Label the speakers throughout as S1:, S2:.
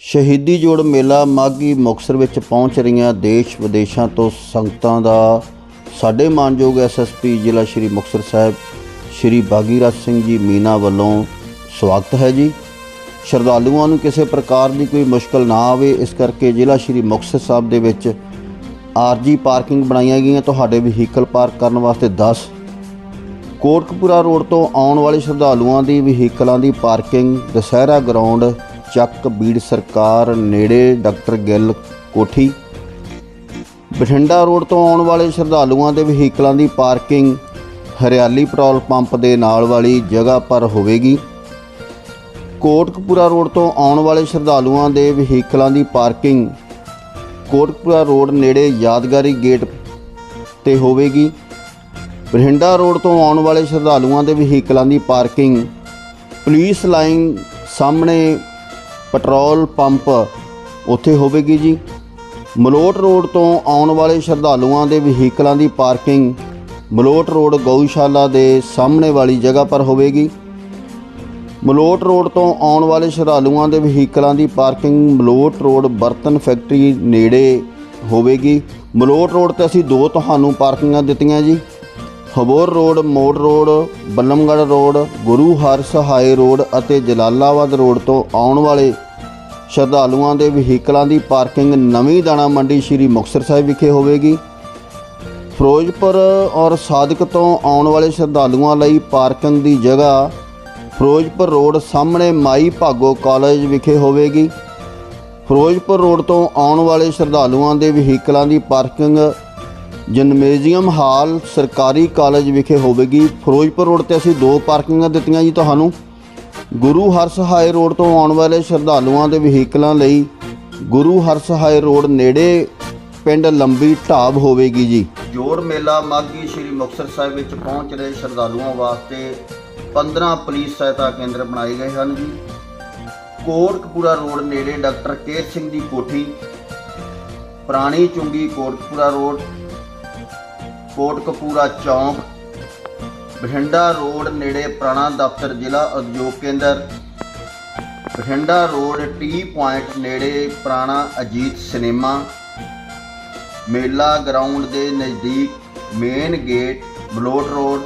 S1: ਸ਼ਹੀਦੀ ਜੋੜ ਮੇਲਾ ਮਾਘੀ ਮੁਕਤਸਰ ਵਿੱਚ ਪਹੁੰਚ ਰਹੀਆਂ ਦੇਸ਼ ਵਿਦੇਸ਼ਾਂ ਤੋਂ ਸੰਗਤਾਂ ਦਾ ਸਾਡੇ ਮਾਨਯੋਗ ਐਸਐਸਪੀ ਜ਼ਿਲ੍ਹਾ ਸ਼੍ਰੀ ਮੁਕਤਸਰ ਸਾਹਿਬ, ਸ਼੍ਰੀ ਬਾਗੀਰਾਜ ਸਿੰਘ ਜੀ ਮੀਨਾ ਵੱਲੋਂ ਸਵਾਗਤ ਹੈ ਜੀ। ਸ਼ਰਧਾਲੂਆਂ ਨੂੰ ਕਿਸੇ ਪ੍ਰਕਾਰ ਦੀ ਕੋਈ ਮੁਸ਼ਕਲ ਨਾ ਆਵੇ, ਇਸ ਕਰਕੇ ਜ਼ਿਲ੍ਹਾ ਸ਼੍ਰੀ ਮੁਕਤਸਰ ਸਾਹਿਬ ਦੇ ਵਿੱਚ ਆਰਜੀ ਪਾਰਕਿੰਗ ਬਣਾਈਆਂ ਗਈਆਂ। ਤੁਹਾਡੇ ਵਹੀਕਲ ਪਾਰਕ ਕਰਨ ਵਾਸਤੇ 10 ਕੋਟਕਪੂਰਾ ਰੋਡ ਤੋਂ ਆਉਣ ਵਾਲੇ ਸ਼ਰਧਾਲੂਆਂ ਦੀ ਵਹੀਕਲਾਂ ਦੀ ਪਾਰਕਿੰਗ, ਦੁਸਹਿਰਾ ਗਰਾਊਂਡ, ਚੱਕ ਬੀੜ ਸਰਕਾਰ ਨੇੜੇ ਡਾਕਟਰ ਗਿੱਲ ਕੋਠੀ। ਬਠਿੰਡਾ ਰੋਡ ਤੋਂ ਆਉਣ ਵਾਲੇ ਸ਼ਰਧਾਲੂਆਂ ਦੇ ਵਹੀਕਲਾਂ ਦੀ ਪਾਰਕਿੰਗ, ਹਰਿਆਲੀ ਪੈਟਰੋਲ ਪੰਪ ਦੇ ਨਾਲ ਵਾਲੀ ਜਗ੍ਹਾ ਪਰ ਹੋਵੇਗੀ। ਕੋਟਕਪੂਰਾ ਰੋਡ ਤੋਂ ਆਉਣ ਵਾਲੇ ਸ਼ਰਧਾਲੂਆਂ ਦੇ ਵਹੀਕਲਾਂ ਦੀ ਪਾਰਕਿੰਗ। ਕੋਟਕਪੂਰਾ ਰੋਡ ਨੇੜੇ ਯਾਦਗਾਰੀ ਗੇਟ ਤੇ ਹੋਵੇਗੀ। ਬਠਿੰਡਾ ਰੋਡ ਤੋਂ ਆਉਣ ਵਾਲੇ ਸ਼ਰਧਾਲੂਆਂ ਦੇ ਵਹੀਕਲਾਂ ਦੀ ਪਾਰਕਿੰਗ। ਪੁਲਿਸ ਲਾਈਨ ਸਾਹਮਣੇ ਪੈਟਰੋਲ ਪੰਪ ਉੱਥੇ ਹੋਵੇਗੀ ਜੀ। ਮਲੋਟ ਰੋਡ ਤੋਂ ਆਉਣ ਵਾਲੇ ਸ਼ਰਧਾਲੂਆਂ ਦੇ ਵਹੀਕਲਾਂ ਦੀ ਪਾਰਕਿੰਗ। ਮਲੋਟ ਰੋਡ ਗਊਸ਼ਾਲਾ ਦੇ ਸਾਹਮਣੇ ਵਾਲੀ ਜਗ੍ਹਾ ਪਰ ਹੋਵੇਗੀ। ਮਲੋਟ ਰੋਡ ਤੋਂ ਆਉਣ ਵਾਲੇ ਸ਼ਰਧਾਲੂਆਂ ਦੇ ਵਹੀਕਲਾਂ ਦੀ ਪਾਰਕਿੰਗ ਮਲੋਟ ਰੋਡ ਬਰਤਨ ਫੈਕਟਰੀ ਨੇੜੇ ਹੋਵੇਗੀ। ਮਲੋਟ ਰੋਡ ਤੇ ਅਸੀਂ ਦੋ ਤੁਹਾਨੂੰ ਪਾਰਕਿੰਗਾਂ ਦਿੱਤੀਆਂ ਜੀ। ਹਬੋਰ ਰੋਡ, ਮੋੜ road Ballamgarh road, Guru Har Sahai road ਅਤੇ ਜਲਾਲਾਬਾਦ ਰੋਡ ਤੋਂ ਆਉਣ ਵਾਲੇ ਸ਼ਰਧਾਲੂਆਂ ਦੇ ਵਹੀਕਲਾਂ ਦੀ ਪਾਰਕਿੰਗ ਨਵੀਂ ਦਾਣਾ ਮੰਡੀ ਸ਼੍ਰੀ ਮੁਕਤਸਰ ਸਾਹਿਬ ਵਿਖੇ ਹੋਵੇਗੀ। ਫਿਰੋਜ਼ਪੁਰ ਔਰ ਸਾਦਿਕ ਤੋਂ ਆਉਣ ਵਾਲੇ ਸ਼ਰਧਾਲੂਆਂ ਲਈ ਪਾਰਕਿੰਗ ਦੀ ਜਗ੍ਹਾ ਫਿਰੋਜ਼ਪੁਰ ਰੋਡ ਸਾਹਮਣੇ ਮਾਈ ਭਾਗੋ ਕਾਲਜ ਵਿਖੇ ਹੋਵੇਗੀ। ਫਿਰੋਜ਼ਪੁਰ ਰੋਡ ਤੋਂ ਆਉਣ ਵਾਲੇ ਸ਼ਰਧਾਲੂਆਂ ਦੇ ਵਹੀਕਲਾਂ ਦੀ ਪਾਰਕਿੰਗ, ਜਨਮੇਜ਼ੀਅਮ ਹਾਲ ਸਰਕਾਰੀ ਕਾਲਜ ਵਿਖੇ ਹੋਵੇਗੀ। ਫਿਰੋਜ਼ਪੁਰ ਰੋਡ ਤੇ ਅਸੀਂ ਦੋ ਪਾਰਕਿੰਗਾਂ ਦਿੱਤੀਆਂ ਜੀ ਤੁਹਾਨੂੰ। ਗੁਰੂ ਹਰਸਹਾਏ ਰੋਡ ਤੋਂ ਆਉਣ ਵਾਲੇ ਸ਼ਰਧਾਲੂਆਂ ਦੇ ਵਹੀਕਲਾਂ ਲਈ ਗੁਰੂ ਹਰਸਹਾਏ ਰੋਡ ਨੇੜੇ ਪਿੰਡ ਲੰਬੀ ਢਾਬ ਹੋਵੇਗੀ ਜੀ। ਜੋੜ ਮੇਲਾ ਮਾਗੀ ਸ਼੍ਰੀ ਮੁਕਤਸਰ ਸਾਹਿਬ ਵਿੱਚ ਪਹੁੰਚ ਰਹੇ ਸ਼ਰਧਾਲੂਆਂ ਵਾਸਤੇ 15 ਪੁਲਿਸ ਸਹਾਇਤਾ ਕੇਂਦਰ ਬਣਾਏ ਗਏ ਹਨ ਜੀ। ਕੋਟਕਪੂਰਾ ਰੋਡ ਨੇੜੇ ਡਾਕਟਰ ਕੇਰ ਸਿੰਘ ਦੀ ਕੋਠੀ, ਪੁਰਾਣੀ ਚੁੰਗੀ ਕੋਟਕਪੂਰਾ ਰੋਡ, ਕੋਟਕਪੂਰਾ ਚੌਂਕ, ਬਠਿੰਡਾ ਰੋਡ ਨੇੜੇ ਪੁਰਾਣਾ ਦਫ਼ਤਰ ਜ਼ਿਲ੍ਹਾ ਉਦਯੋਗ ਕੇਂਦਰ, ਬਠਿੰਡਾ ਰੋਡ ਟੀ ਪੁਆਇੰਟ ਨੇੜੇ ਪੁਰਾਣਾ ਅਜੀਤ ਸਿਨੇਮਾ, ਮੇਲਾ ਗਰਾਊਂਡ ਦੇ ਨਜ਼ਦੀਕ ਮੇਨ ਗੇਟ, ਬਲੋਟ ਰੋਡ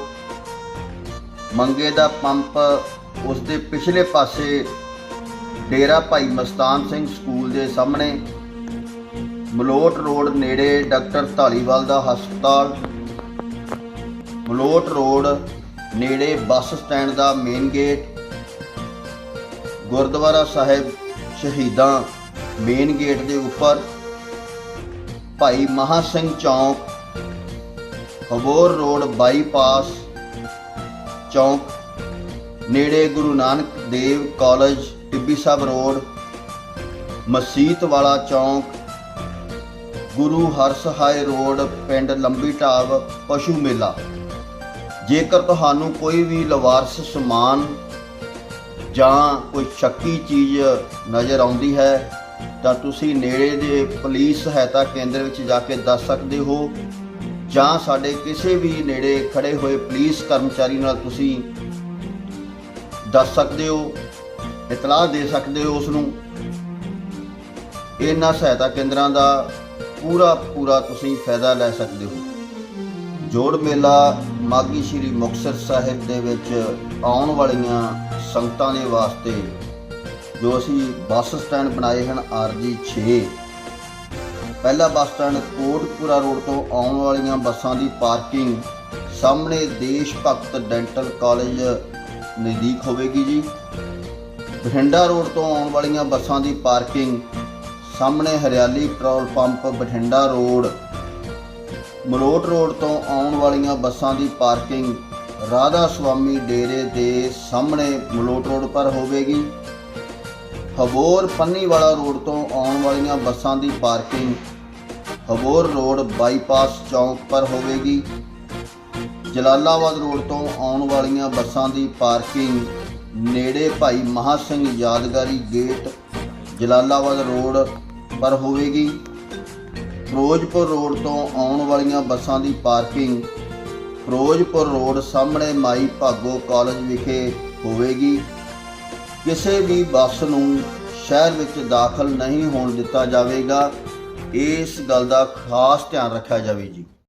S1: ਮੰਗੇ ਦਾ ਪੰਪ ਉਸ ਦੇ ਪਿਛਲੇ ਪਾਸੇ ਡੇਰਾ ਭਾਈ ਮਸਤਾਨ ਸਿੰਘ ਸਕੂਲ ਦੇ ਸਾਹਮਣੇ, ਮਲੋਟ ਰੋਡ ਨੇੜੇ ਡਾਕਟਰ ਢਾਲੀਵਾਲ ਦਾ ਹਸਪਤਾਲ, ਮਲੋਟ ਰੋਡ ਨੇੜੇ ਬੱਸ ਸਟੈਂਡ ਦਾ main gate, Gurdwara Sahib Shaheedan main gate ਦੇ ਉੱਪਰ ਭਾਈ ਮਹਾ ਸਿੰਘ ਚੌਂਕ, ਹਬੋਰ ਰੋਡ ਬਾਈਪਾਸ ਚੌਂਕ, ਨੇੜੇ ਗੁਰੂ ਨਾਨਕ ਦੇਵ ਕਾਲਜ, ਟਿੱਬੀ ਸਾਹਿਬ ਰੋਡ, ਮਸੀਤ ਵਾਲਾ ਚੌਂਕ, ਗੁਰੂ ਹਰਸਹਾਏ ਰੋਡ, ਪਿੰਡ ਲੰਬੀ ਢਾਬ, ਪਸ਼ੂ ਮੇਲਾ। ਜੇਕਰ ਤੁਹਾਨੂੰ ਕੋਈ ਵੀ ਲਵਾਰਸ ਸਮਾਨ ਜਾਂ ਕੋਈ ਸ਼ੱਕੀ ਚੀਜ਼ ਨਜ਼ਰ ਆਉਂਦੀ ਹੈ, ਤਾਂ ਤੁਸੀਂ ਨੇੜੇ ਦੇ ਪੁਲਿਸ ਸਹਾਇਤਾ ਕੇਂਦਰ ਵਿੱਚ ਜਾ ਕੇ ਦੱਸ ਸਕਦੇ ਹੋ। ਜਾਂ ਸਾਡੇ ਕਿਸੇ ਵੀ ਨੇੜੇ ਖੜੇ ਹੋਏ ਪੁਲਿਸ ਕਰਮਚਾਰੀ ਨਾਲ ਤੁਸੀਂ ਦੱਸ ਸਕਦੇ ਹੋ, ਇਤਲਾਹ ਦੇ ਸਕਦੇ ਹੋ ਉਸ ਨੂੰ ਇਹਨਾਂ ਸਹਾਇਤਾ ਕੇਂਦਰਾਂ ਦਾ ਪੂਰਾ ਪੂਰਾ ਤੁਸੀਂ ਫਾਇਦਾ ਲੈ ਸਕਦੇ ਹੋ। ਜੋੜ ਮੇਲਾ ਮਾਗੀ ਸ਼੍ਰੀ ਮੁਕਤਸਰ ਸਾਹਿਬ ਦੇ ਵਿੱਚ ਆਉਣ ਵਾਲੀਆਂ ਸੰਗਤਾਂ ਦੇ ਵਾਸਤੇ ਜੋ ਅਸੀਂ ਬੱਸ ਸਟੈਂਡ ਬਣਾਏ ਹਨ, ਆਰਜੀ 6 ਪਹਿਲਾ ਬੱਸ ਸਟੈਂਡ ਕੋਟਪੂਰਾ ਰੋਡ ਤੋਂ ਆਉਣ ਵਾਲੀਆਂ ਬੱਸਾਂ ਦੀ ਪਾਰਕਿੰਗ ਸਾਹਮਣੇ ਦੇਸ਼ ਭਗਤ ਡੈਂਟਲ ਕਾਲਜ ਨਜ਼ਦੀਕ ਹੋਵੇਗੀ ਜੀ। ਬਠਿੰਡਾ ਰੋਡ ਤੋਂ ਆਉਣ ਵਾਲੀਆਂ ਬੱਸਾਂ ਦੀ ਪਾਰਕਿੰਗ ਸਾਹਮਣੇ Hariyali petrol pump Bathinda road, Malot road ਤੋਂ ਆਉਣ ਵਾਲੀਆਂ ਬੱਸਾਂ ਦੀ ਪਾਰਕਿੰਗ ਰਾਧਾ ਸੁਆਮੀ ਡੇਰੇ ਦੇ ਸਾਹਮਣੇ ਮਲੋਟ ਰੋਡ ਪਰ ਹੋਵੇਗੀ। ਹਬੋਰ ਪੰਨੀਵਾਲਾ ਰੋਡ ਤੋਂ ਆਉਣ ਵਾਲੀਆਂ ਬੱਸਾਂ ਦੀ ਪਾਰਕਿੰਗ। ਹਬੋਰ ਰੋਡ ਬਾਈਪਾਸ ਚੌਂਕ ਪਰ ਹੋਵੇਗੀ। ਜਲਾਲਾਬਾਦ ਰੋਡ ਤੋਂ ਆਉਣ ਵਾਲੀਆਂ ਬੱਸਾਂ ਦੀ ਪਾਰਕਿੰਗ। ਨੇੜੇ ਭਾਈ ਮਹਾ ਸਿੰਘ ਯਾਦਗਾਰੀ ਗੇਟ, ਜਲਾਲਾਬਾਦ ਰੋਡ ਪਰ ਹੋਵੇਗੀ। ਫਿਰੋਜ਼ਪੁਰ ਰੋਡ ਤੋਂ ਆਉਣ ਵਾਲੀਆਂ ਬੱਸਾਂ ਦੀ ਪਾਰਕਿੰਗ। ਫਿਰੋਜ਼ਪੁਰ ਰੋਡ ਸਾਹਮਣੇ ਮਾਈ ਭਾਗੋ ਕਾਲਜ ਵਿਖੇ ਹੋਵੇਗੀ। ਕਿਸੇ ਵੀ ਬੱਸ ਨੂੰ ਸ਼ਹਿਰ ਵਿੱਚ ਦਾਖਲ ਨਹੀਂ ਹੋਣ ਦਿੱਤਾ ਜਾਵੇਗਾ, ਇਸ ਗੱਲ ਦਾ ਖਾਸ ਧਿਆਨ ਰੱਖਿਆ ਜਾਵੇ ਜੀ।